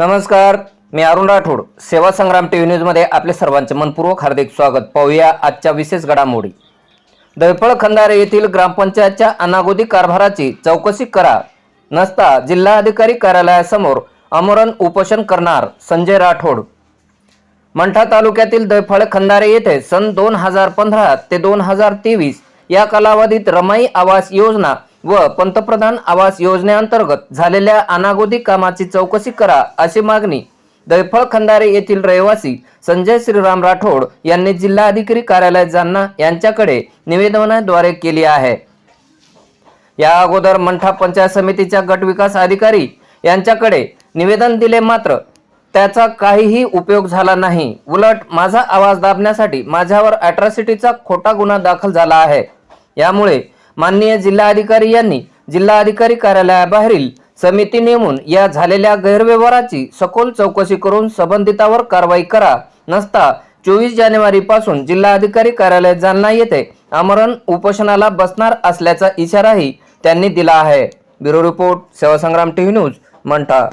नमस्कार मी अरुण राठोड. सेवा संग्राम T V न्यूजमध्ये आपले सर्वांचे मनपूर्वक हार्दिक स्वागत. पाहूया आजच्या विशेष घडामोडी. दैफळ खंदारे येथील ग्रामपंचायतच्या अनागोदी कारभाराची चौकशी करा. नसता जिल्हाधिकारी कार्यालयासमोर आमरण उपोषण करणार संजय राठोड. मंठा तालुक्यातील दैफळ खंदारे येथे सन दोन हजार पंधरा ते दोन हजार तेवीस या कालावधीत रमाई आवास योजना व पंतप्रधान आवास योजनेअंतर्गत झालेल्या अनागोदी कामाची चौकशी करा अशी मागणी दैफळ खंदारे येथील रहिवासी संजय श्रीराम राठोड यांनी जिल्हाधिकारी कार्यालय जालना यांच्याकडे निवेदनाद्वारे केली आहे. या अगोदर मंठा पंचायत समितीच्या गट विकास अधिकारी यांच्याकडे निवेदन दिले मात्र त्याचा काहीही उपयोग झाला नाही. उलट माझा आवाज दाबण्यासाठी माझ्यावर अॅट्रॉसिटीचा खोटा गुन्हा दाखल झाला आहे. यामुळे माननीय जिल्हाधिकारी यांनी जिल्हाधिकारी कार्यालयाबाहेरील समिती नेमून या झालेल्या गैरव्यवहाराची सखोल चौकशी करून संबंधितावर कारवाई करा. नसता चोवीस जानेवारी पासून जिल्हाधिकारी कार्यालय जालना येथे आमरण उपोषणाला बसणार असल्याचा इशाराही त्यांनी दिला आहे. Bureau report Sevasangram TV news Mantha.